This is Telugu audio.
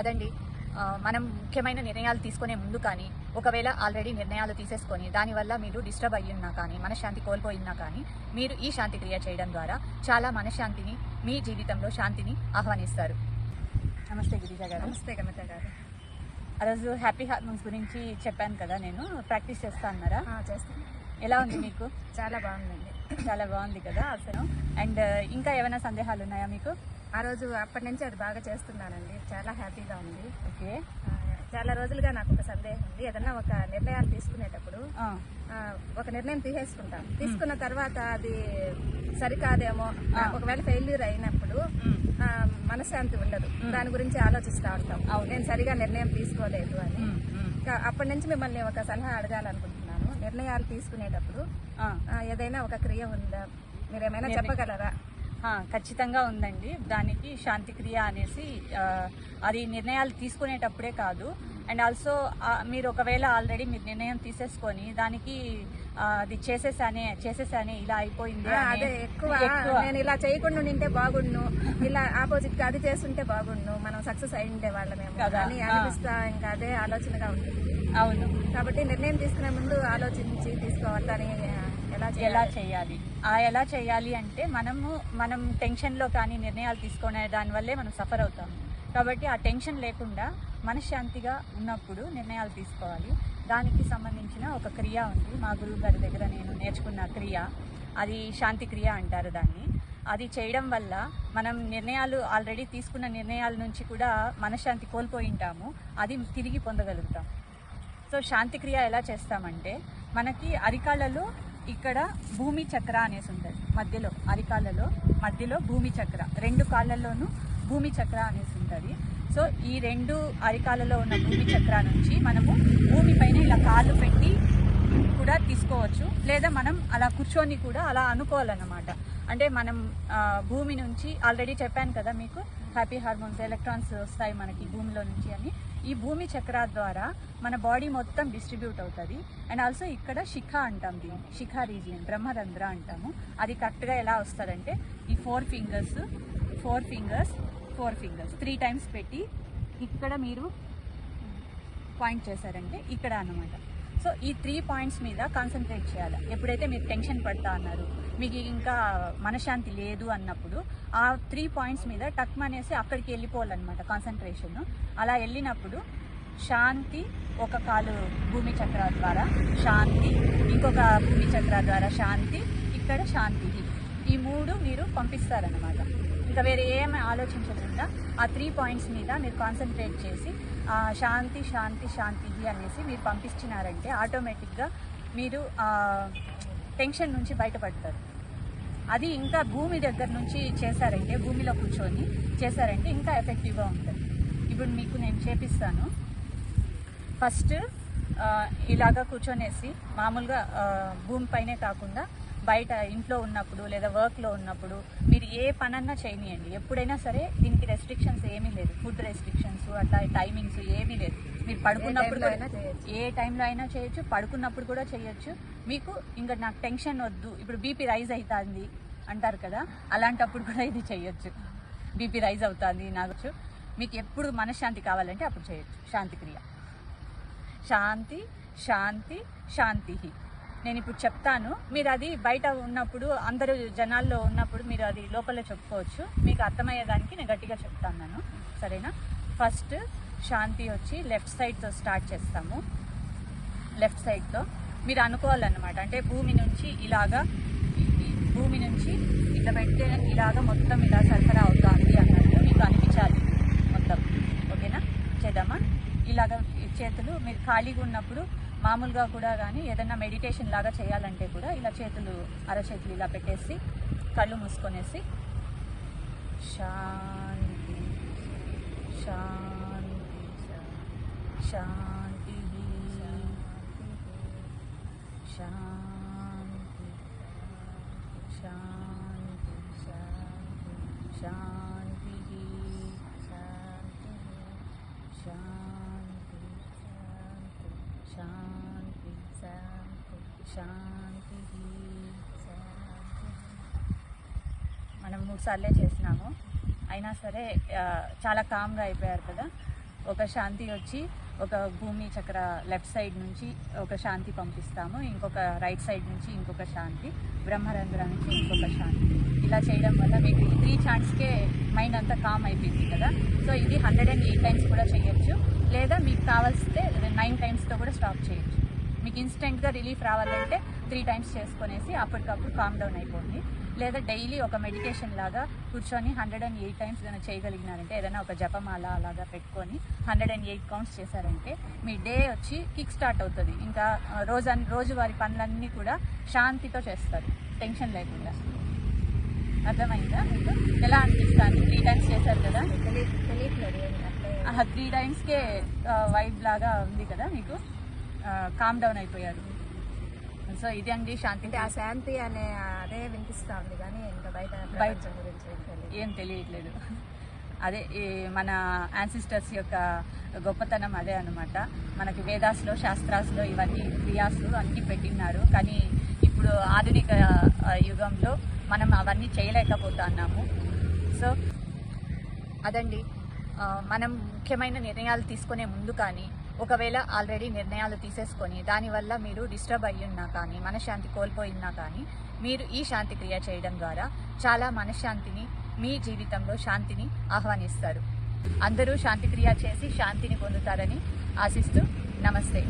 అదండి. మనం ముఖ్యమైన నిర్ణయాలు తీసుకునే ముందు కానీ ఒకవేళ ఆల్రెడీ నిర్ణయాలు తీసేసుకొని దానివల్ల మీరు డిస్టర్బ్ అయ్యి ఉన్నా కానీ మనశ్శాంతి కోల్పోయినా కానీ మీరు ఈ శాంతి క్రియ చేయడం ద్వారా చాలా మనశ్శాంతిని మీ జీవితంలో శాంతిని ఆహ్వానిస్తారు. నమస్తే గిరిజ గారు. నమస్తే కమిత గారు. ఆ రోజు హ్యాపీ హార్మోన్స్ గురించి చెప్పాను కదా నేను. ప్రాక్టీస్ చేస్తా అన్నారా? చేస్తాను ఎలా ఉంది మీకు? చాలా బాగుందండి. చాలా బాగుంది కదా అసలు. అండ్ ఇంకా ఏమైనా సందేహాలు ఉన్నాయా మీకు? ఆ రోజు అప్పటి నుంచి అది బాగా చేస్తున్నానండి. చాలా హ్యాపీగా ఉంది. ఓకే. చాలా రోజులుగా నాకు ఒక సందేహం ఉంది. ఏదన్నా ఒక నిర్ణయాలు తీసుకునేటప్పుడు ఒక నిర్ణయం తీసేసుకుంటాం. తీసుకున్న తర్వాత అది సరికాదేమో. ఒకవేళ ఫెయిల్యూర్ అయినప్పుడు మనశ్శాంతి ఉండదు. దాని గురించి ఆలోచిస్తూ ఉంటాం. నేను సరిగా నిర్ణయం తీసుకోలేదు అని. అప్పటి నుంచి మిమ్మల్ని ఒక సలహా అడగాలనుకుంటున్నాను. నిర్ణయాలు తీసుకునేటప్పుడు ఏదైనా ఒక క్రియ ఉందా? మీరు ఏమైనా నిర్ణయం- చెప్పగలరా? ఖచ్చితంగా ఉందండి. దానికి శాంతి క్రియ అనేసి అది నిర్ణయాలు తీసుకునేటప్పుడే కాదు. అండ్ ఆల్సో మీరు ఒకవేళ ఆల్రెడీ మీరు నిర్ణయం తీసేసుకొని దానికి అది చేసేసానే చేసేసానే ఇలా అయిపోయింది అదే ఎక్కువ. నేను ఇలా చేయకుండా ఉంటే బాగుండు. ఇలా ఆపోజిట్గా అది చేస్తుంటే బాగుండు. మనం సక్సెస్ అయి ఉండే వాళ్ళమేమో. అని. అనిపిస్తా ఇంకా అదే ఆలోచనగా ఉంటుంది. అవును. కాబట్టి నిర్ణయం తీసుకునే ముందు ఆలోచించి తీసుకోవాలి దాన్ని ఎలా చేయాలి? ఆ ఎలా చేయాలి అంటే మనము మనం టెన్షన్లో కానీ నిర్ణయాలు తీసుకునే దానివల్లే మనం సఫర్ అవుతాము. కాబట్టి ఆ టెన్షన్ లేకుండా మనశ్శాంతిగా ఉన్నప్పుడు నిర్ణయాలు తీసుకోవాలి. దానికి సంబంధించిన ఒక క్రియ ఉంది. మా గురువు గారి దగ్గర నేను నేర్చుకున్న క్రియ. అది శాంతి క్రియ అంటారు దాన్ని. అది చేయడం వల్ల మనం నిర్ణయాలు ఆల్రెడీ తీసుకున్న నిర్ణయాల నుంచి కూడా మనశ్శాంతి కోల్పోయి ఉంటాము. అది తిరిగి పొందగలుగుతాం. సో శాంతిక్రియ ఎలా చేస్తామంటే మనకి అరికాళ్ళలో ఇక్కడ భూమి చక్ర అనేసి ఉంటుంది. మధ్యలో అరికాళ్ళలో మధ్యలో భూమి చక్ర. రెండు కాళ్ళల్లోనూ భూమి చక్ర అనేసి ఉంటుంది. సో ఈ రెండు అరికాళ్ళలో ఉన్న భూమి చక్ర నుంచి మనము భూమి పైన ఇలా కాళ్ళు పెట్టి కూడా తీసుకోవచ్చు. లేదా మనం అలా కూర్చొని కూడా అలా అనుకోవాలన్నమాట. అంటే మనం భూమి నుంచి ఆల్రెడీ చెప్పాను కదా మీకు హ్యాపీ హార్మోన్స్ ఎలక్ట్రాన్స్ వస్తాయి మనకి భూమిలో నుంచి అని. ఈ భూమి చక్ర ద్వారా మన బాడీ మొత్తం డిస్ట్రిబ్యూట్ అవుతుంది. అండ్ ఆల్సో ఇక్కడ శిఖ అంటాం దీన్ని. శిఖ రీజియన్ బ్రహ్మరంధ్ర అంటాము. అది కరెక్ట్గా ఎలా వస్తుందంటే ఈ four fingers four fingers four fingers three times పెట్టి ఇక్కడ మీరు పాయింట్ చేశారంటే ఇక్కడ అన్నమాట. సో ఈ త్రీ పాయింట్స్ మీద కాన్సన్ట్రేట్ చేయాలి. ఎప్పుడైతే మీరు టెన్షన్ పడతా అన్నారు మీకు ఇంకా మనశ్శాంతి లేదు అన్నప్పుడు ఆ త్రీ పాయింట్స్ మీద టక్ అనేసి అక్కడికి వెళ్ళిపోవాలన్నమాట కాన్సన్ట్రేషన్ అలా వెళ్ళినప్పుడు శాంతి ఒక కాలు భూమి చక్ర ద్వారా శాంతి ఇంకొక భూమి చక్ర ద్వారా శాంతి ఇక్కడ శాంతి. ఈ మూడు మీరు పంపిస్తారనమాట ఇంకా వేరే ఏమి ఆలోచించకుండా ఆ త్రీ పాయింట్స్ మీద మీరు కాన్సన్ట్రేట్ చేసి శాంతి శాంతి శాంతి అనేసి మీరు పంపించినారంటే ఆటోమేటిక్గా మీరు టెన్షన్ నుంచి బయటపడతారు. అది ఇంకా భూమి దగ్గర నుంచి చేశారంటే భూమిలో కూర్చొని చేశారంటే ఇంకా ఎఫెక్టివ్గా ఉంటుంది. ఇప్పుడు మీకు నేను చేపిస్తాను. ఫస్ట్ ఇలాగా కూర్చొనేసి మామూలుగా భూమిపైనే భూమి పైనే కాకుండా బయట ఇంట్లో ఉన్నప్పుడు లేదా వర్క్లో ఉన్నప్పుడు మీరు ఏ పనన్నా చేయనియండి. ఎప్పుడైనా సరే దీనికి రెస్ట్రిక్షన్స్ ఏమీ లేదు. ఫుడ్ రెస్ట్రిక్షన్స్ అట్లా టైమింగ్స్ ఏమీ లేదు. మీరు పడుకున్నప్పుడు కూడా-. ఏ టైంలో అయినా చేయొచ్చు పడుకున్నప్పుడు కూడా చేయొచ్చు. మీకు ఇంకా నాకు టెన్షన్ వద్దు. ఇప్పుడు బీపీ రైజ్ అవుతుంది అంటారు కదా అలాంటప్పుడు కూడా ఇది చేయొచ్చు. బీపీ రైజ్ అవుతుంది నాకు మీకు ఎప్పుడు మనశ్శాంతి కావాలంటే అప్పుడు చేయొచ్చు. శాంతి క్రియ. శాంతి శాంతి శాంతి నేను ఇప్పుడు చెప్తాను. మీరు అది బయట ఉన్నప్పుడు అందరూ జనాల్లో ఉన్నప్పుడు మీరు అది లోపల చెప్పుకోవచ్చు. మీకు అర్థమయ్యేదానికి నేను గట్టిగా చెప్తాను నేను. సరేనా? ఫస్ట్ శాంతి వచ్చి లెఫ్ట్ సైడ్తో స్టార్ట్ చేస్తాము. లెఫ్ట్ సైడ్తో. మీరు అనుకోవాలన్నమాట. అంటే భూమి నుంచి ఇలాగా భూమి నుంచి ఇట్లా పెడితే ఇలాగా మొత్తం ఇలా సరఫరా అవుతుంది అన్నట్టు మీకు అనిపించాలి మొత్తం. ఓకేనా? చేద్దామా? ఇలాగ చేతులు మీరు ఖాళీగా ఉన్నప్పుడు మామూలుగా కూడా కానీ ఏదైనా మెడిటేషన్ లాగా చేయాలంటే కూడా ఇలా చేతులు అరచేతులు ఇలా పెట్టేసి కళ్ళు మూసుకొనేసి శాంతి శాంతి. శాంతి శాంతి శాంతి శాంతి శాంతి శాంతి శాంతి శాంతి మనం మూడు సార్లే చేసినాము. అయినా సరే చాలా కామ్గా అయిపోయారు కదా. ఒక శాంతి వచ్చి ఒక భూమి చక్ర లెఫ్ట్ సైడ్ నుంచి ఒక శాంతి పంపిస్తాము ఇంకొక రైట్ సైడ్ నుంచి ఇంకొక శాంతి బ్రహ్మరంధ్ర నుంచి ఇంకొక శాంతి. ఇలా చేయడం వల్ల మీకు ఈ త్రీ ఛాన్స్కే మైండ్ అంతా కామ్ అయిపోయింది కదా? సో ఇది హండ్రెడ్ అండ్ ఎయిట్ టైమ్స్ కూడా చేయొచ్చు. లేదా మీకు కావాల్సితే నైన్ టైమ్స్తో కూడా స్టాప్ చేయొచ్చు. మీకు ఇన్స్టెంట్గా రిలీఫ్ రావాలంటే త్రీ టైమ్స్ చేసుకునేసి అప్పటికప్పుడు కామ్ డౌన్ అయిపోండి. లేదా డైలీ ఒక మెడిటేషన్ లాగా కూర్చొని హండ్రెడ్ అండ్ ఎయిట్ టైమ్స్ ఏదైనా చేయగలిగినారంటే ఏదైనా ఒక జపమాల అలాగా పెట్టుకొని హండ్రెడ్ అండ్ ఎయిట్ కౌంట్స్ చేశారంటే మీ డే వచ్చి కిక్ స్టార్ట్ అవుతుంది. ఇంకా ఆ, రోజు రోజువారి పనులన్నీ కూడా శాంతితో చేస్తారు. టెన్షన్ లేకుండా. అర్థమైందా మీకు? ఎలా అనిపిస్తాను త్రీ టైమ్స్ చేశారు కదా? తెలియ తెలియట్లేదు త్రీ టైమ్స్కే వైబ్ లాగా ఉంది కదా మీకు? కామ్ డౌన్ అయిపోయారు. సో ఇది అండి శాంతి అంటే ఆ శాంతి అనే అదే వినిపిస్తా ఉంది కానీ ఇంకా బయట ప్రపంచం గురించి ఏం తెలియట్లేదు. అదే ఈ మన యాన్సిస్టర్స్ యొక్క గొప్పతనం అదే అన్నమాట. మనకి వేదాస్లో శాస్త్రాస్లో ఇవన్నీ క్రియాస్ అన్నీ పెట్టిన్నారు. కానీ ఇప్పుడు ఆధునిక యుగంలో మనం అవన్నీ చేయలేకపోతున్నాము. సో అదండి. మనం ముఖ్యమైన నిర్ణయాలు తీసుకునే ముందు కానీ ఒకవేళ ఆల్రెడీ నిర్ణయాలు తీసేసుకొని దానివల్ల మీరు డిస్టర్బ్ అయ్యి ఉన్నా కానీ మనశ్శాంతి కోల్పోయినా కానీ మీరు ఈ శాంతి క్రియ చేయడం ద్వారా చాలా మనశ్శాంతిని మీ జీవితంలో శాంతిని ఆహ్వానిస్తారు. అందరూ శాంతి క్రియ చేసి శాంతిని పొందుతారని ఆశిస్తూ నమస్తే.